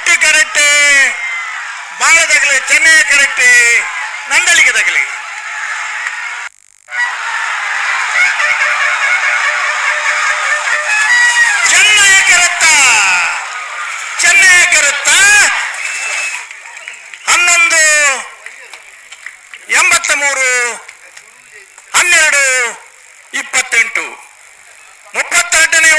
ಕೋಟಿ ಕರೆಕ್ಟ್ ಬಾಳೆ ತಗಲಿ ಚೆನ್ನೈ ಕರೆಕ್ಟ್ ನಂದಳಿಗೆ ತಗಲಿ ಚೆನ್ನೈ ಕರೆತ್ತ ಚೆನ್ನೈ ಕರೆತ್ತ ಹನ್ನೊಂದು ಎಂಬತ್ತ ಮೂರು ಹನ್ನೆರಡು, ಇಪ್ಪತ್ತೆಂಟು. ಮುಪ್ಪತ್ತೆಂಟನೇ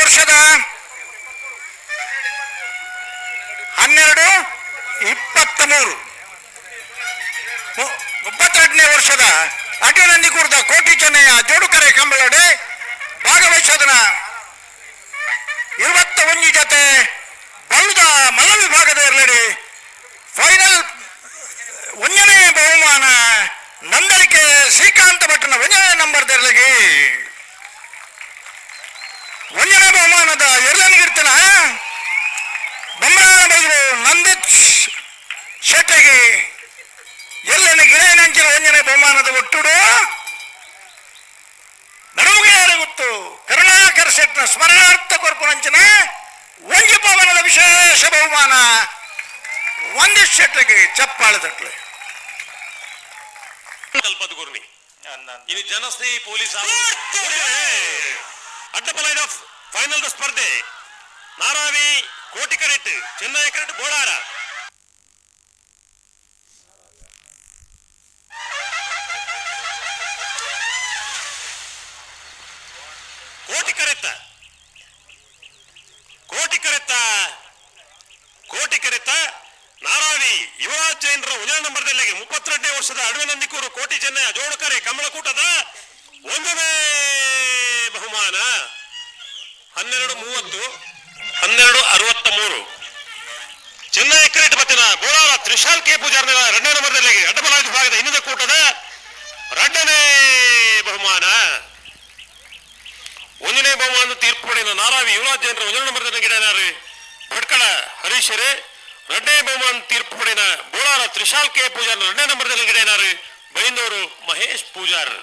ಮೂರು ಮುಪ್ಪತ್ತೆಂಟನೇ ವರ್ಷದ ಅಟನಂದಿ ಕುರ್ದ ಕೋಟಿ ಚೆನ್ನಯ್ಯ ಜೋಡುಕರೆ ಕಂಬಳಡೆ ಭಾಗವಹಿಸೋದನ ಇರುವತ್ತ ಒಂಜಿ ಜೊತೆ ಬಲ್ಲುದ ಮಲ್ಲ ವಿಭಾಗದ ಎರಳೆಡೆ ಫೈನಲ್, ಒಂದನೇ ಬಹುಮಾನ ನಂದರಿಕೆ ಶ್ರೀಕಾಂತ ಭಟ್ಟನ ಒಂದನೇ ನಂಬರ್ ತೆರಳಿಗೆ ಒಂದನೇ ಬಹುಮಾನದ ಎರಡನಿಗಿರ್ತಾನ ಬೊಮ್ಮನ ಬೈರು ನಂದಿತ್ ಶೆಟ್ಟಿಗೆ ಎಲ್ಲನ ಗಿಳೆನಂಚಿನ ಒಂದನೇ ಬಹುಮಾನದ ಒಟ್ಟುಡು ನಡುವಿಗೆ ಗೊತ್ತು ಕರುಣಾಕರ ಶೆಟ್ನ ಸ್ಮರಣಾರ್ಥ ಕೊರ್ಪುನಂಚಿನ ಒಂಜಿ ಪವನದ ವಿಶೇಷ ಬಹುಮಾನ. ಒಂದು ಶೆಟ್ಟಿಗೆ ಚಪ್ಪಾಳದಟ್ಲೆ ಇನ್ನು ಜನಸ್ನೇಹಿ ಪೊಲೀಸ್ ಅಡ್ಡಪಲೈನ್ ಆಫ್ ಫೈನಲ್ ಸ್ಪರ್ಧೆ. ನಾರಾವಿ ಕೋಟಿ ಕರೆಟ್, ಚೆನ್ನೈ ಕರೆಟ್ ಗೋಳಾರ ಕೋಟಿ ನಾರಾವಿ ಯುವರಾಜ್ ಜೈನರ ಉಜಾನ ನಂಬರ್ದಲ್ಲಿ ಮುಪ್ಪತ್ತೆರಡನೇ ವರ್ಷದ ಅಡವೆ ನಂದಿಕೂರು ಕೋಟಿ ಚೆನ್ನೈ ಜೋಡಕರೆ ಕಮಲಕೂಟದ ಒಂದನೇ ಬಹುಮಾನ. ಹನ್ನೆರಡು ಮೂವತ್ತು, ಹನ್ನೆರಡು ಅರವತ್ತ ಮೂರು. ಚೆನ್ನೈ ಕ್ರಿಕೆಟ್ ಬತ್ತಿನ ಬೋಳಾರ ತ್ರಿಶಾಲ್ ಕೆ ಪೂಜಾರ್ನ ಎರಡನೇ ನಂಬರ್ದಲ್ಲಿ ಅಡ್ಡಬಲ ವಿಭಾಗದ ಹಿಂದಿನ ಕೂಟದ ಎರಡನೇ ಬಹುಮಾನ. ಒಂದನೇ ಬಹುಮಾನ ತೀರ್ಪು ಪಡೆದ ನಾರಾವಿ ಯುವರಾಜ್ ಜೈನರ ಒಂದನೇ ನಂಬರ್ದಲ್ಲಿ ಗಿಡ ಭಟ್ಕಳ ಹರೀಶರೇ ಎರಡನೇ ಬಹುಮಾನ ತೀರ್ಪು ಪಡೆದ ಬೋಳಾರ ತ್ರಿಶಾಲ್ ಕೆ ಪೂಜಾರ್ ಎರಡನೇ ನಂಬರ್ದಲ್ಲಿ ಗಿಡನಾರು ಬೈಂದೂರು ಮಹೇಶ್ ಪೂಜಾರ್.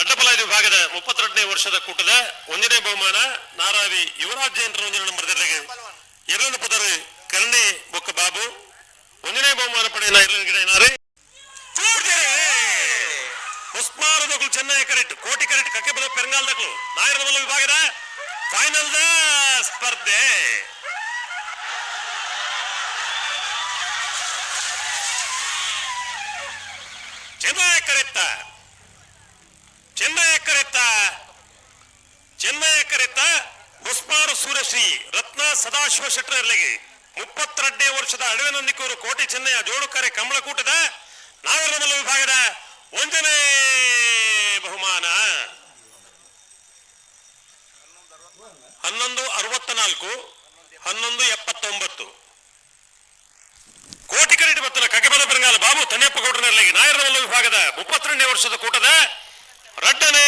ಅಡ್ಡಪಲಾಯ ವಿಭಾಗದ ಮುಪ್ಪತ್ತೆರಡನೇ ವರ್ಷದ ಕೂಟದ ಒಂದನೇ ಬಹುಮಾನ ನಾರಾವಿ ಯುವರಾಜ್ ಜೈನ್ ಒಂದನೇ ನಂಬರ್ದಲ್ಲಿ ಎರಡನೇ ಪದರು ಕರ್ಣೆ ಬೊಕ್ಕ ಬಾಬು ಒಂದನೇ ಬಹುಮಾನ ಪಡೆಯನ ಎರಡನೇ ಗಿಡ ಏನಾರೆ ಉಸ್ಮಾರದಗಳು ಚೆನ್ನೈ ಕರೆಕ್ಟ್ ಕೋಟಿ ಕರೆಕ್ಟ್ ಪೆರಂಗಾಲ್ ಬದ ನಾಯರ ವಿಭಾಗದ ಫೈನಲ್ ದ ಸ್ಪರ್ಧೆ. ಚೆನ್ನೈ ಕರೆತ್ತ ಚೆನ್ನೈ ಕರೆತ್ತ ಚೆನ್ನೈ ಕರೆತ್ತ ಮುಸ್ಮಾರು ಸೂರ್ಯಶ್ರೀ ರತ್ನ ಸದಾಶಿವ ಶೆಟ್ಟರ್ ಇರಲಿಗೆ. ಮುಪ್ಪತ್ತೆರಡನೇ ವರ್ಷದ ಅಡವೆ ನಂದಿಕೂರು ಕೋಟೆ ಚೆನ್ನೈಯ ಜೋಡುಕರೆ ಕಮಲಕೂಟದ ನಾಗರಮಲ್ಲ ವಿಭಾಗದ ಒಂದನೇ ಬಹುಮಾನ. ಹನ್ನೊಂದು ಅರವತ್ತ ನಾಲ್ಕು ಹನ್ನೊಂದು ಎಪ್ಪತ್ತೊಂಬತ್ತು. ಕೋಟಿ ಕರೆಟ್ ಬತ್ತಲ ಕಗೆಬಲ ಬೆಂಗಾಲ ಬಾಬು ತನ್ನೆಪ್ಪ ಗೌಡರಲ್ಲಿ ನಾಯರ ವಿಭಾಗದ ಮುಪ್ಪತ್ತೆರಡನೇ ವರ್ಷದ ಕೂಟದ ರಡ್ಡನೇ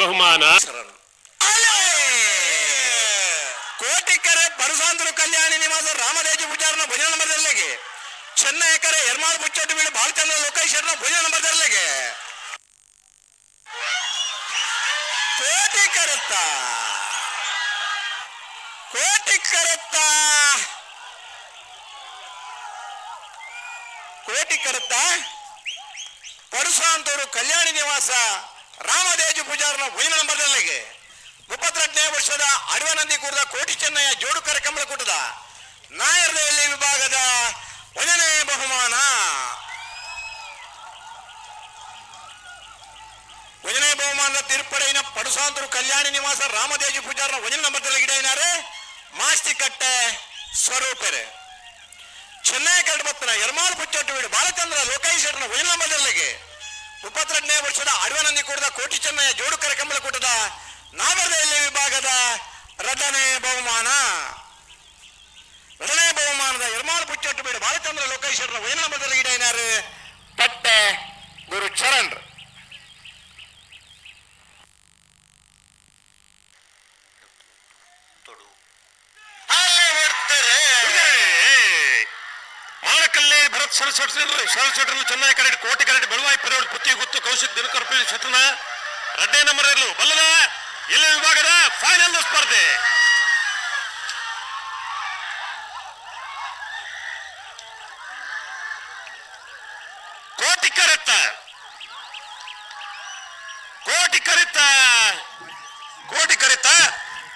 ಬಹುಮಾನ. ಕೋಟಿಕರೆ ಪರಸಾಂದ್ರ ಕಲ್ಯಾಣಿ ನಿವಾಸ ರಾಮದೇಜಿ ಪೂಜಾರನ ಭುಜ ನಂಬರ್ದಲ್ಲಿಗೆ ಚೆನ್ನೈ ಕರೆ ಎರ್ಮಾಳ್ ಮುಚ್ಚಟ್ಟು ಬೀಳು ಬಾಲಚಂದ್ರ ಲೋಕೇಶ್ವರನ ಭುಜ ನಂಬರ್ದಲ್ಲಿಗೆ ಕೋಟಿ ಕರೆತ್ತ ಕೋಟಿ ಕರೆತ್ತ. ಕೋಟಿ ಕರೆತ್ತ. ಪರಶುರಾಂತವರು ಕಲ್ಯಾಣಿ ನಿವಾಸ ರಾಮದೇಜು ಪೂಜಾರನ ಭುಜ ನಂಬರ್ದಲ್ಲಿಗೆ. ಮುಪ್ಪತ್ತೆರಡನೇ ವರ್ಷದ ಅಡವನಂದಿ ಕೂಡದ ಕೋಟಿ ಚೆನ್ನಯ್ಯ ಜೋಡುಕರ ನಾಯರ್ ನಾಯರ್ದಲ್ಲಿ ವಿಭಾಗದ ಒಂದನೇ ಬಹುಮಾನ. ಒಂದನೇ ಬಹುಮಾನದ ತೀರ್ಪಡೆಯ ಪಡಸಾಂತರು ಕಲ್ಯಾಣಿ ನಿವಾಸ ರಾಮದೇಜು ಪೂಜಾರನ ಒಂದನೇ ಏನಾರೆ ಮಾಸ್ತಿಕಟ್ಟೆ ಸ್ವರೂಪರೆ. ಚೆನ್ನೈ ಕಡ್ಬತ್ತನ ಯರ್ಮಾಲ್ ಪುಚ್ಚೊಟ್ಟು ಬೀಡು ಬಾಲಚಂದ್ರ ಲೋಕೇಶ್ವರನ ಒಂದನೇ ನಂಬರ್ದಲ್ಲಿಗೆ ಮುಪ್ಪತ್ತೆರಡನೇ ವರ್ಷದ ಅಡವನಂದಿ ಕೂಡದ ಕೋಟಿ ಚೆನ್ನಯ್ಯ ಜೋಡುಕರ ಕಮಲಕೂಟದ ನಾಗರದಲ್ಲಿ ವಿಭಾಗದ ಎರಡನೇ ಬಹುಮಾನ. ಎರಡನೇ ಬಹುಮಾನದ ಯರ್ಮಾಲ್ ಪುಚ್ಚೊಟ್ಟು ಬೀಡು ಬಾಲಚಂದ್ರ ಲೋಕೇಶ್ವರನ ಒಂದನೇ ನಂಬರ್ದಲ್ಲಿ ಪಟ್ಟೆ ಗುರು ಚರಣ್ ಮಾಣಕಲ್ಲೇ ಸಣ್ಣ ಸೊಟ್ಟರು ಸಣ್ಣ ಸರಸ್ವತಿ ಚೆನ್ನಾಗಿ ಕರೆಕ್ಟ್ ಕೋಟಿ ಕರೆಕ್ಟ್ ಬೆಳವಾಯಿ ಪೆರೋಡ್ ಪುತ್ತಿ ಗುತ್ತು ಕೌಶಿಕ್ ದಿನಕರ್ ಶತನ ಎರಡನೇ ನಂಬರ್ ಇರಲು ಬಲ್ಲದ, ಇಲ್ಲ ವಿಭಾಗದ ಫೈನಲ್ ಸ್ಪರ್ಧೆ. ಕೋಟಿ ಕರೆತ್ತ. ಕೋಟಿ ಕರೆತ್ತ. ಕೋಟಿ ಕರೆತ್ತ.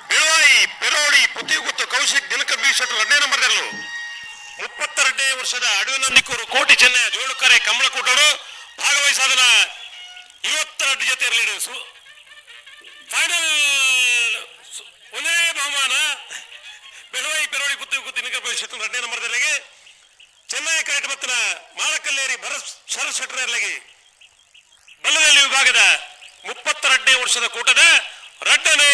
ಬೆಳವಾಯಿ ಪೆರೋಡಿ ಪುತ್ತಿ ಗುತ್ತು ಕೌಶಿಕ್ ದಿನಕರ್ ಬಿ ಶೆಟ್ಟರ್ ಎರಡನೇ ನಂಬರ್ ಇರಲು ಮುಪ್ಪತ್ತೆರಡನೇ ವರ್ಷದ ಅಡವಿನಂದಿಕೂರು ಕೋಟಿ ಜನ ಜೋಳುಕರೆ ಕಮಲಕೂಟರು ಭಾಗವಹಿಸಾದನ ಇವತ್ತೆರಡು ಜೊತೆ ಇರಲಿ ಫೈನಲ್ ಒಂದೇ ಬಹುಮಾನ ಬೆಳವಾಯಿ ಬೆರವಳಿ ಪುತ್ತಿ ಕುತ್ತಿ ಶೆಟ್ಟರ್ ಎರಡನೇ ನಂಬರ್ದಲ್ಲಿ ಚೆನ್ನೈ ಕರೆಕ್ಟ್ ಮತ್ತನ ಮಾಳಕಲ್ಲೇರಿ ಭರತ್ ಸರ್ ಶೆಟ್ಟರ್ಲಗಿ ಬಲ್ಲದಲ್ಲಿ ವಿಭಾಗದ ಮುಪ್ಪತ್ತೆರಡನೇ ವರ್ಷದ ಕೂಟದ ರಡ್ಡನೇ